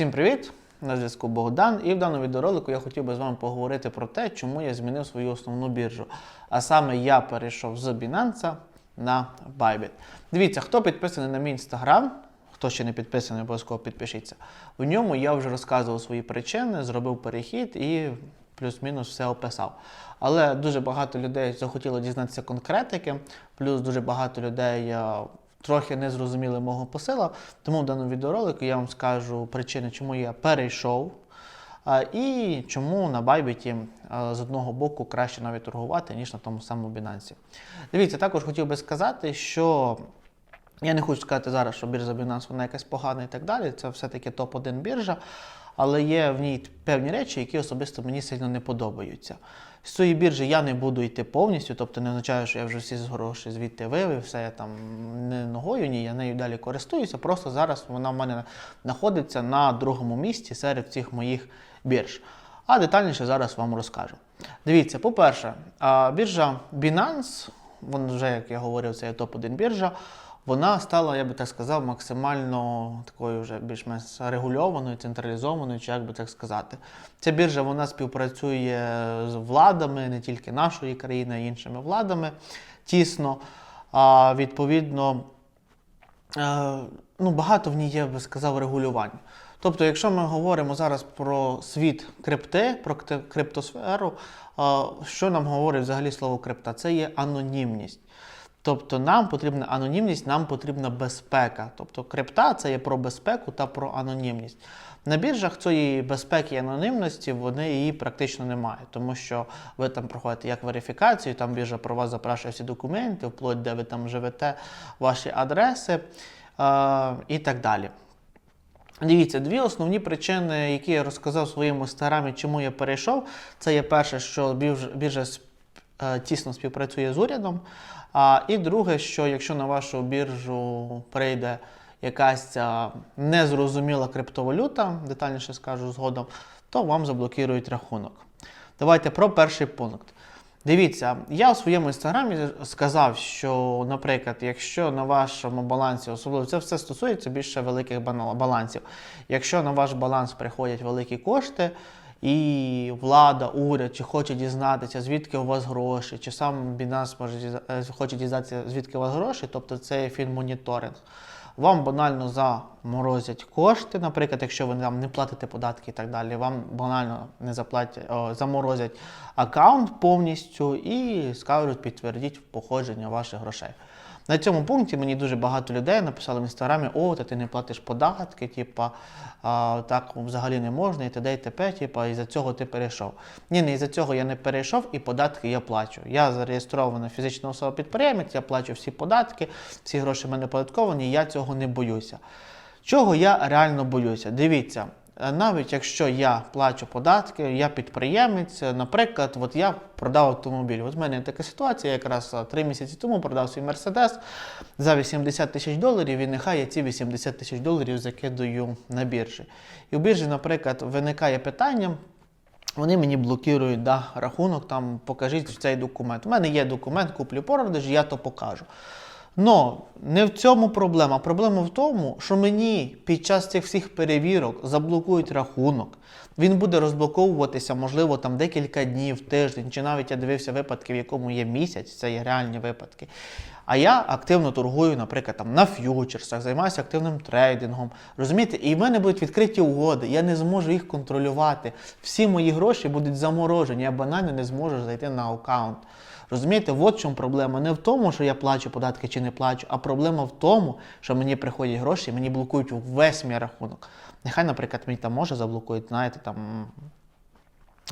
Всім привіт! На зв'язку Богдан. І в даному відеоролику я хотів би з вами поговорити про те, чому я змінив свою основну біржу. А саме я перейшов з Binance на Bybit. Дивіться, хто підписаний на мій інстаграм, хто ще не підписаний, обов'язково підпишіться. В ньому я вже розказував свої причини, зробив перехід і плюс-мінус все описав. Але дуже багато людей захотіло дізнатися конкретики, плюс дуже багато людей. Трохи не зрозуміли мого посила, тому в даному відеоролику я вам скажу причини, чому я перейшов, і чому на Байбіті з одного боку краще навіть торгувати, ніж на тому самому Binance. Дивіться, також хотів би сказати, що я не хочу сказати зараз, що біржа Binance вона якась погана і так далі. Це все-таки топ-1 біржа, але є в ній певні речі, які особисто мені сильно не подобаються. З цієї біржі я не буду йти повністю, тобто не означає, що я вже всі гроші звідти вивів, все там не ногою, ні, я нею далі користуюся. Просто зараз вона в мене знаходиться на другому місці серед цих моїх бірж. А детальніше зараз вам розкажу. Дивіться, по-перше, біржа Binance, вона вже, як я говорив, це є топ-1 біржа. Вона стала, я би так сказав, максимально такою вже більш-менш регульованою, централізованою, чи як би так сказати. Ця біржа вона співпрацює з владами не тільки нашої країни, а й іншими владами тісно. А відповідно, е, ну, багато в ній є, я би сказав, регулювань. Тобто, якщо ми говоримо зараз про світ крипти, про криптосферу, що нам говорить взагалі слово крипта? Це є анонімність. Тобто нам потрібна анонімність, нам потрібна безпека. Тобто крипта це є про безпеку та про анонімність. На біржах цієї безпеки і анонімності вони її практично немає, тому що ви там проходите як верифікацію, там біржа про вас запрашує всі документи, вплоть де ви там живете, ваші адреси е, і так далі. Дивіться, дві основні причини, які я розказав своєму інстаграмі, чому я перейшов. Це є перше, що біржа, тісно співпрацює з урядом. А, і друге, що якщо на вашу біржу прийде якась незрозуміла криптовалюта, детальніше скажу згодом, то вам заблокують рахунок. Давайте про перший пункт. Дивіться, я у своєму інстаграмі сказав, що, наприклад, якщо на вашому балансі, особливо це все стосується більше великих балансів. Якщо на ваш баланс приходять великі кошти, і влада, уряд, чи хоче дізнатися, звідки у вас гроші, чи сам Binance може е, хоче дізнатися, звідки у вас гроші, тобто це фінмоніторинг. Вам банально заморозять кошти, наприклад, якщо ви там не платите податки і так далі, вам банально не заплатять, о, заморозять аккаунт повністю і скажуть, підтвердіть походження ваших грошей. На цьому пункті мені дуже багато людей написали в інстаграмі, о, та ти не платиш податки, типа, так взагалі не можна, і т.д. і т.п., типа, і за цього ти перейшов. Ні, не із-за цього я не перейшов, і податки я плачу. Я зареєстрована фізична особа підприємець, я плачу всі податки, всі гроші в мене податковані, я цього не боюся. Чого я реально боюся? Дивіться, навіть якщо я плачу податки, я підприємець, е, наприклад, от я продав автомобіль. От в мене така ситуація, якраз е, три місяці тому продав свій Мерседес за 80 тисяч доларів, і нехай я ці 80 тисяч доларів закидаю на біржі. І в біржі, наприклад, виникає питання. Вони мені блокують да, рахунок, там покажіть цей документ. У мене є документ куплю-продаж, я то покажу. Но не в цьому проблема. Проблема в тому, що мені під час цих всіх перевірок заблокують рахунок. Він буде розблоковуватися, можливо, там декілька днів, тиждень, чи навіть я дивився випадки, в якому є місяць, це є реальні випадки. А я активно торгую, наприклад, там на ф'ючерсах, займаюся активним трейдингом. Розумієте, і в мене будуть відкриті угоди, я не зможу їх контролювати. Всі мої гроші будуть заморожені, я банально не зможу зайти на аккаунт. Розумієте, от в чому проблема. Не в тому, що я плачу податки чи не плачу, а проблема в тому, що мені приходять гроші мені блокують весь мій рахунок. Нехай, наприклад, мені там може заблокують, знаєте, там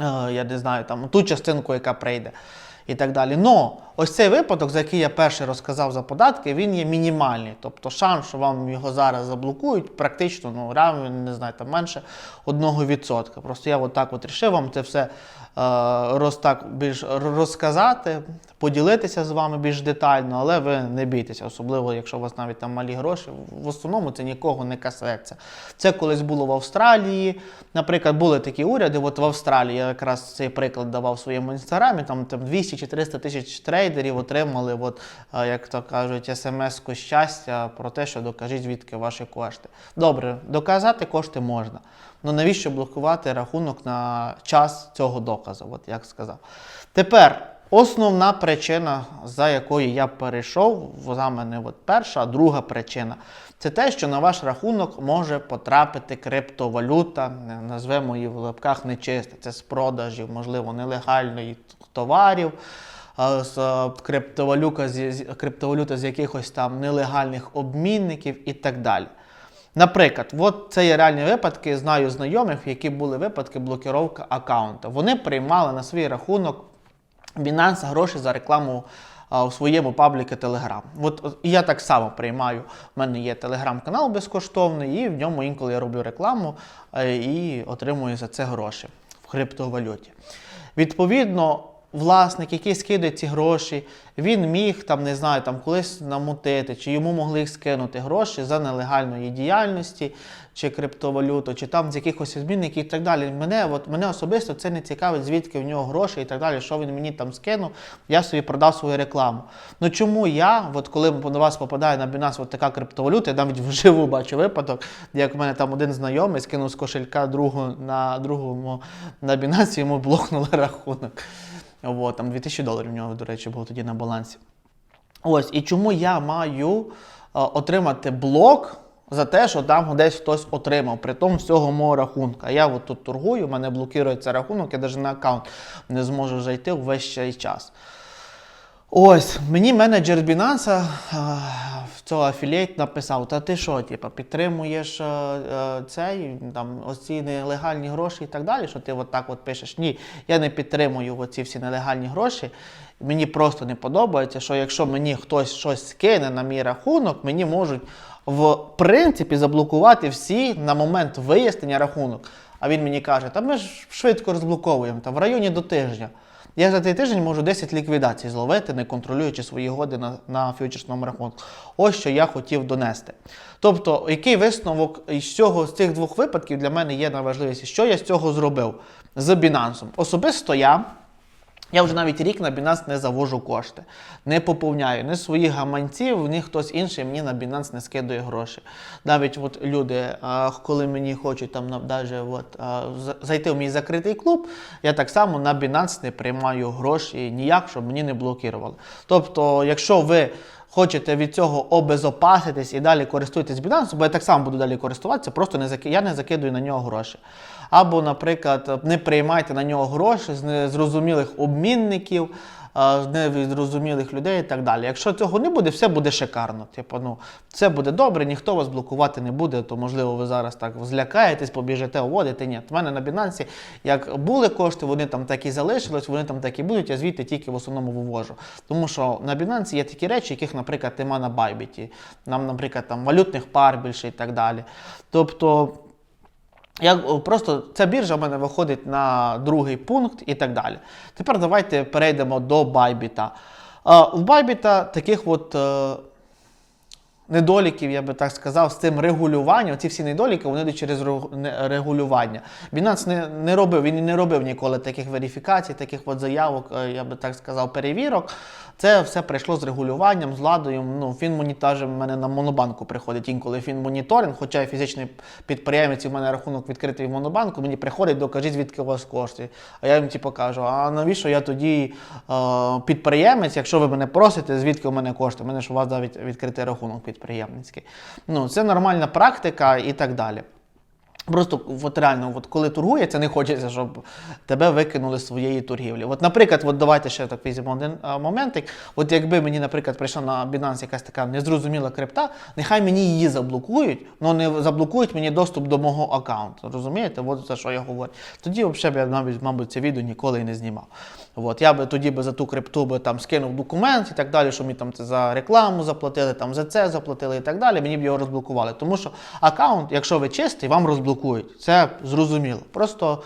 е, я не знаю, там ту частинку, яка прийде. І так далі. Но ось цей випадок, за який я перший розказав за податки, він є мінімальний. Тобто шанс, що вам його зараз заблокують, практично ну, равен, не знаю, там менше 1%. Просто я от так от рішив вам це все роз, так, більш розказати, поділитися з вами більш детально, але ви не бійтеся, особливо, якщо у вас навіть там малі гроші. В основному це нікого не касається. Це колись було в Австралії. Наприклад, були такі уряди. От в Австралії я якраз цей приклад давав в своєму інстаграмі, там, там 200 чи 300 тисяч трейдерів отримали, от, е, як то кажуть, смс-ку щастя про те, що докажіть, звідки ваші кошти. Добре, доказати кошти можна. Ну навіщо блокувати рахунок на час цього доказу? От як сказав. Тепер основна причина, за якою я перейшов, за мене от перша, а друга причина це те, що на ваш рахунок може потрапити криптовалюта, назвемо її в лапках нечиста. Це з продажів, можливо, нелегальної товарів. З е, криптовалюта, з, з- криптовалюта з якихось там нелегальних обмінників і так далі. Наприклад, от це є реальні випадки, знаю знайомих, які були випадки блокировки аккаунта. Вони приймали на свій рахунок Binance гроші за рекламу у своєму пабліку Telegram. От, от я так само приймаю. У мене є телеграм-канал безкоштовний, і в ньому інколи я роблю рекламу е, і отримую за це гроші в криптовалюті. Відповідно, власник, який скидає ці гроші, він міг там, не знаю, там колись намутити, чи йому могли скинути гроші за нелегальної діяльності, чи криптовалюту, чи там з якихось обмінників і так далі. Мене, от, мене особисто це не цікавить, звідки в нього гроші і так далі, що він мені там скинув, я собі продав свою рекламу. Ну чому я, от коли до вас попадає на Binance от така криптовалюта, я навіть вживу бачу випадок, як в мене там один знайомий скинув з кошелька другу на другому на Binance, йому блокнули рахунок. От, там 2000 доларів у нього, до речі, було тоді на балансі. Ось, і чому я маю е, отримати блок за те, що там десь хтось отримав, при тому всього мого рахунка. Я от тут торгую, у мене блокується рахунок, я навіть на аккаунт не зможу зайти весь цей час. Ось, мені менеджер Binance в цього афілієт написав: Та ти що, типу, підтримуєш е, е, цей там оці нелегальні гроші і так далі, що ти от так от пишеш? Ні, я не підтримую оці всі нелегальні гроші. Мені просто не подобається, що якщо мені хтось щось скине на мій рахунок, мені можуть в принципі заблокувати всі на момент вияснення рахунок. А він мені каже: та ми ж швидко розблоковуємо, та в районі до тижня. Я за цей тиждень можу 10 ліквідацій зловити, не контролюючи свої годи на, на фьючерсному рахунку. Ось що я хотів донести. Тобто, який висновок із цього з цих двох випадків для мене є найважливіший? Що я з цього зробив з Binance? Особисто я. Я вже навіть рік на Binance не завожу кошти, не поповняю ні своїх гаманців, ні хтось інший мені на Binance не скидує гроші. Навіть от люди, коли мені хочуть там навіть, от, зайти в мій закритий клуб, я так само на Binance не приймаю гроші ніяк, щоб мені не блокували. Тобто, якщо ви хочете від цього обезопаситись і далі користуєтесь Binance, бо я так само буду далі користуватися, просто не я не закидую на нього гроші. Або, наприклад, не приймайте на нього гроші з незрозумілих обмінників, незрозумілих людей і так далі. Якщо цього не буде, все буде шикарно. Типу, ну, все буде добре, ніхто вас блокувати не буде, то можливо ви зараз так злякаєтесь, побіжите, уводите. Ні, в мене на Binance, як були кошти, вони там так і залишились, вони там так і будуть, я звідти тільки в основному вивожу. Тому що на Binance є такі речі, яких, наприклад, нема на Bybit. Нам, наприклад, там валютних пар більше і так далі. Тобто. Я просто ця біржа в мене виходить на другий пункт і так далі. Тепер давайте перейдемо до Байбіта. В Байбіта таких от е, недоліків, я би так сказав, з цим регулюванням. Ці всі недоліки вони через регулювання. Binance не, не робив, він не робив ніколи таких верифікацій, таких от заявок, е, я би так сказав, перевірок. Це все прийшло з регулюванням, з ладою. Ну, фінмонітаж в мене на монобанку приходить інколи фінмоніторинг, хоча я фізичний підприємець, і в мене рахунок відкритий в монобанку, мені приходить, докажіть, звідки у вас кошти. А я їм типу, кажу, а навіщо я тоді е, підприємець, якщо ви мене просите, звідки у мене кошти? У мене ж у вас навіть відкритий рахунок підприємницький. Ну, це нормальна практика і так далі. Просто от реально, от коли торгується, не хочеться, щоб тебе викинули з своєї торгівлі. От, наприклад, от давайте ще так візьмемо один а, моментик. От якби мені, наприклад, прийшла на Binance якась така незрозуміла крипта, нехай мені її заблокують, але не заблокують мені доступ до мого аккаунту. Розумієте? От за що я говорю. Тоді взагалі я навіть, мабуть, це відео ніколи і не знімав. От, я би тоді би за ту крипту би там скинув документ і так далі, що мені там це за рекламу заплатили, там за це заплатили і так далі. Мені б його розблокували. Тому що аккаунт, якщо ви чистий, вам розблокують. Це зрозуміло. Просто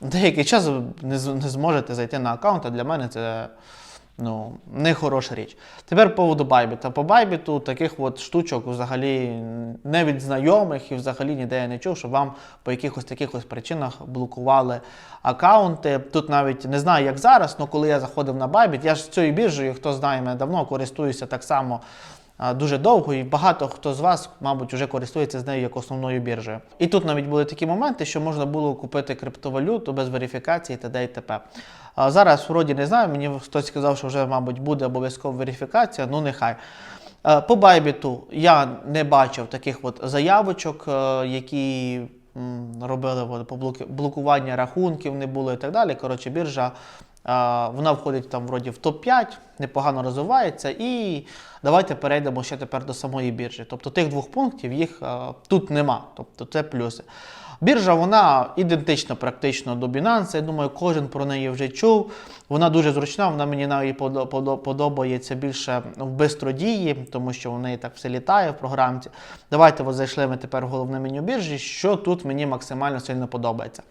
деякий час не, зможете зайти на аккаунт, а для мене це Ну, не річ. Тепер по поводу Bybit. По Bybit таких от штучок взагалі не від знайомих і взагалі ніде я не чув, що вам по якихось таких ось причинах блокували аккаунти. Тут навіть не знаю, як зараз, але коли я заходив на Bybit, я ж з цією біржею, хто знає мене давно, користуюся так само дуже довго, і багато хто з вас, мабуть, вже користується з нею як основною біржею. І тут навіть були такі моменти, що можна було купити криптовалюту без верифікації т.д. і т.п. Зараз вроді не знаю, мені хтось сказав, що вже, мабуть, буде обов'язкова верифікація, ну нехай. По Байбіту я не бачив таких от заявочок, е, які робили блокування рахунків, не було і так далі. Коротше, біржа. Вона входить там вроді в топ-5, непогано розвивається. І давайте перейдемо ще тепер до самої біржі. Тобто тих двох пунктів їх тут нема. Тобто це плюси. Біржа вона ідентична практично до Binance. Я думаю, кожен про неї вже чув. Вона дуже зручна, вона мені навіть подо- подо- подобається більше в бистродії, тому що в неї так все літає в програмці. Давайте от зайшли ми тепер в головне меню біржі, що тут мені максимально сильно подобається.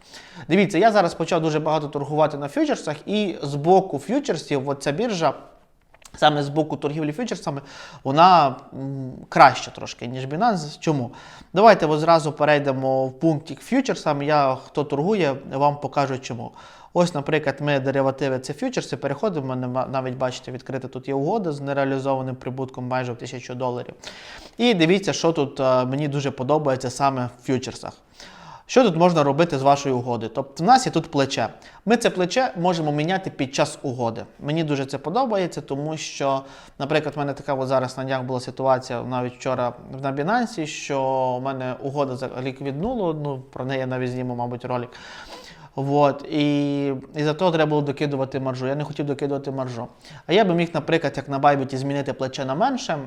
Дивіться, я зараз почав дуже багато торгувати на фьючерсах, і з боку фьючерсів, от ця біржа. Саме з боку торгівлі фьючерсами вона краща трошки, ніж Binance. Чому? Давайте зразу перейдемо в пунктик фьючерсами. Я хто торгує, вам покажу чому. Ось, наприклад, ми деривативи це фьючерси, переходимо. Навіть бачите, відкрита тут є угода з нереалізованим прибутком майже в 1000 доларів. І дивіться, що тут е, мені дуже подобається саме в фьючерсах. Що тут можна робити з вашою угодою? Тобто в нас є тут плече. Ми це плече можемо міняти під час угоди. Мені дуже це подобається, тому що, наприклад, в мене така от зараз на днях була ситуація навіть вчора на Binance, що в мене угода ліквіднула, ну про неї я навіть зніму, мабуть, ролик. Вот. І, і за того треба було докидувати маржу. Я не хотів докидувати маржу. А я би міг, наприклад, як на Байбіті змінити плече на менше,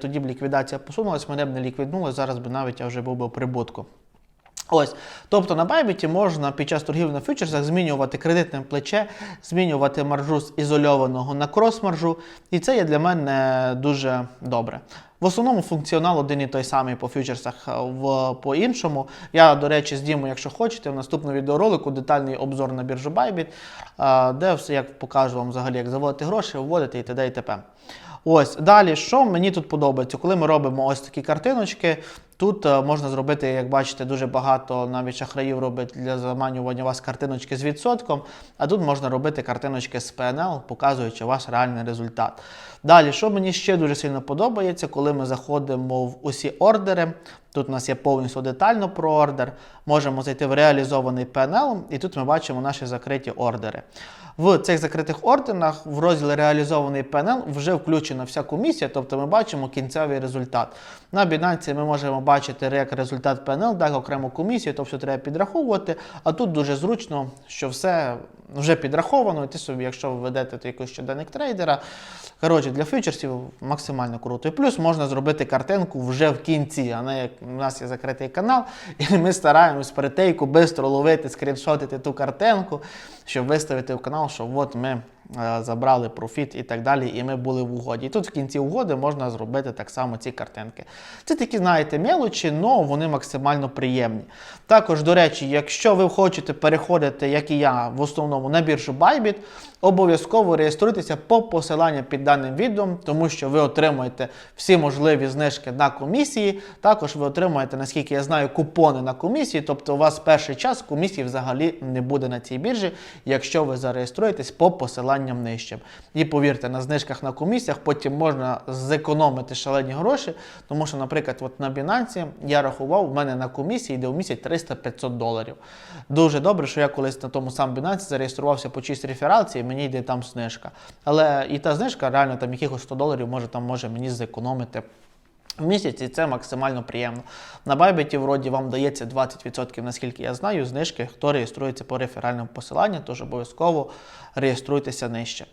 тоді б ліквідація посунулась, мене б не ліквіднули, зараз би навіть я вже був би в прибутку. Ось, тобто на Байбіті можна під час торгівлі на фьючерсах змінювати кредитне плече, змінювати маржу з ізольованого на крос-маржу, і це є для мене дуже добре. В основному функціонал один і той самий по фьючерсах е, в, по іншому. Я, до речі, зніму, якщо хочете, в наступному відеоролику детальний обзор на біржу Bybit, е, де все як покажу вам взагалі, як заводити гроші, вводити і т.д. і т.п. Ось далі, що мені тут подобається, коли ми робимо ось такі картиночки. Тут е, можна зробити, як бачите, дуже багато навіть шахраїв робить для заманювання вас картиночки з відсотком, а тут можна робити картиночки з PNL, показуючи ваш реальний результат. Далі, що мені ще дуже сильно подобається, коли ми заходимо в усі ордери. Тут у нас є повністю детально про ордер. Можемо зайти в реалізований PNL, і тут ми бачимо наші закриті ордери. В цих закритих ордерах в розділі реалізований PNL вже включена вся комісія, тобто ми бачимо кінцевий результат. На Binance ми можемо бачити як результат PNL, так окрему комісію, то все треба підраховувати. А тут дуже зручно, що все вже підраховано, і ти собі, якщо ви ведете то якийсь щоденник трейдера. Коротше, для фьючерсів максимально круто. І плюс можна зробити картинку вже в кінці, а не як у нас є закритий канал, і ми стараємось перетейку швидко ловити, скріншотити ту картинку, щоб виставити в канал, що от ми забрали профіт і так далі, і ми були в угоді. І тут в кінці угоди можна зробити так само ці картинки. Це такі, знаєте, мелочі, але вони максимально приємні. Також, до речі, якщо ви хочете переходити, як і я, в основному на біржу Bybit, обов'язково реєструйтеся по посиланню під даним відео, тому що ви отримуєте всі можливі знижки на комісії. Також ви отримуєте, наскільки я знаю, купони на комісії, тобто у вас перший час комісії взагалі не буде на цій біржі, якщо ви зареєструєтесь по посиланням нижче. І повірте, на знижках на комісіях потім можна зекономити шалені гроші, тому що, наприклад, от на Binance я рахував, в мене на комісії йде в місяць 300-500 доларів. Дуже добре, що я колись на тому сам Binance зареєструвався по чистій рефералці, мені йде там знижка. Але і та знижка реально там якихось 100 доларів може там може мені зекономити. В місяць і це максимально приємно. На Байбеті вроді вам дається 20%, наскільки я знаю, знижки, хто реєструється по реферальному посиланню, тож обов'язково реєструйтеся нижче.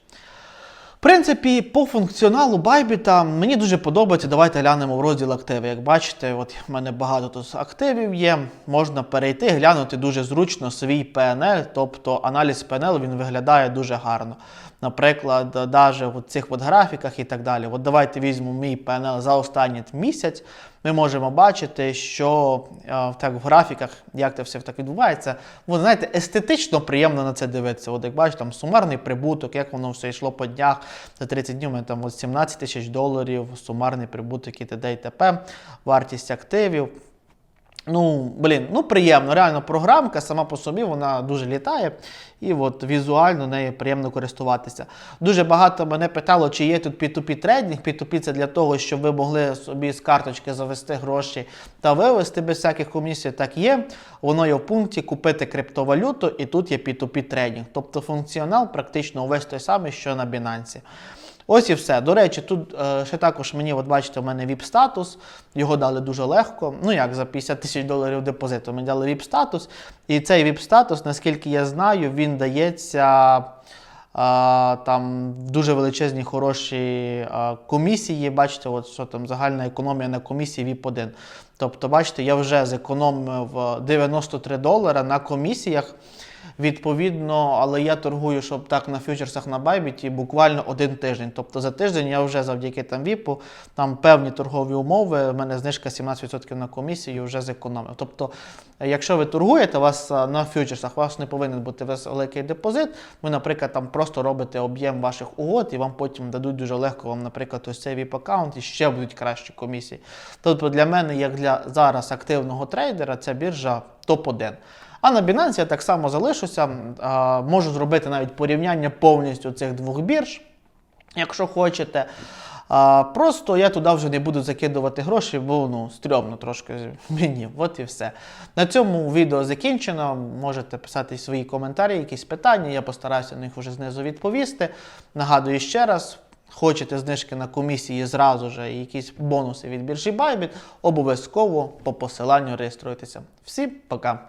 Принципі, по функціоналу Байбіта мені дуже подобається. Давайте глянемо в розділ активи. Як бачите, от в мене багато тут активів є. Можна перейти, глянути дуже зручно свій PNL, тобто аналіз PNL він виглядає дуже гарно. Наприклад, навіть в цих от графіках і так далі. От давайте візьмемо мій PNL за останній місяць. ми можемо бачити, що е, так в графіках, як це все так відбувається, воно, знаєте, естетично приємно на це дивитися. От як бачите, там сумарний прибуток, як воно все йшло по днях за 30 днів, там от 17 тисяч доларів, сумарний прибуток і т.д. і т.п., вартість активів. Ну, блін, ну приємно. Реально, програмка сама по собі вона дуже літає, і от візуально нею приємно користуватися. Дуже багато мене питало, чи є тут P2P трейдинг. P2P це для того, щоб ви могли собі з карточки завести гроші та вивести без всяких комісій. Так є. Воно є в пункті купити криптовалюту, і тут є P2P трейдинг. Тобто функціонал практично увесь той самий, що на Binance. Ось і все. До речі, тут е, ще також мені, от бачите, у мене VIP-статус. Його дали дуже легко. Ну як за 50 тисяч доларів депозиту. Мені дали VIP-статус. І цей VIP-статус, наскільки я знаю, він дається. А, там дуже величезні хороші а, комісії. Бачите, от що там загальна економія на комісії VIP 1. Тобто, бачите, я вже зекономив е, 93 долара на комісіях. Відповідно, але я торгую, щоб так на фьючерсах на Bybit буквально один тиждень. Тобто за тиждень я вже завдяки там віпу, там певні торгові умови, в мене знижка 17% на комісію вже зекономив. Тобто, якщо ви торгуєте, вас е, на фьючерсах у вас не повинен бути великий депозит. Ви, наприклад, там просто робите об'єм ваших угод, і вам потім дадуть дуже легко вам, наприклад, ось цей VIP-аккаунт і ще будуть кращі комісії. Тобто для мене, як для зараз активного трейдера, ця біржа топ-1. А на Binance я так само залишуся. Можу зробити навіть порівняння повністю цих двох бірж, якщо хочете. Просто я туди вже не буду закидувати гроші, бо ну, стрьомно трошки мені. От і все. На цьому відео закінчено. Можете писати свої коментарі, якісь питання. Я постараюся на них вже знизу відповісти. Нагадую ще раз. Хочете знижки на комісії зразу ж і якісь бонуси від біржі Bybit, обов'язково по посиланню реєструйтеся. Всім пока!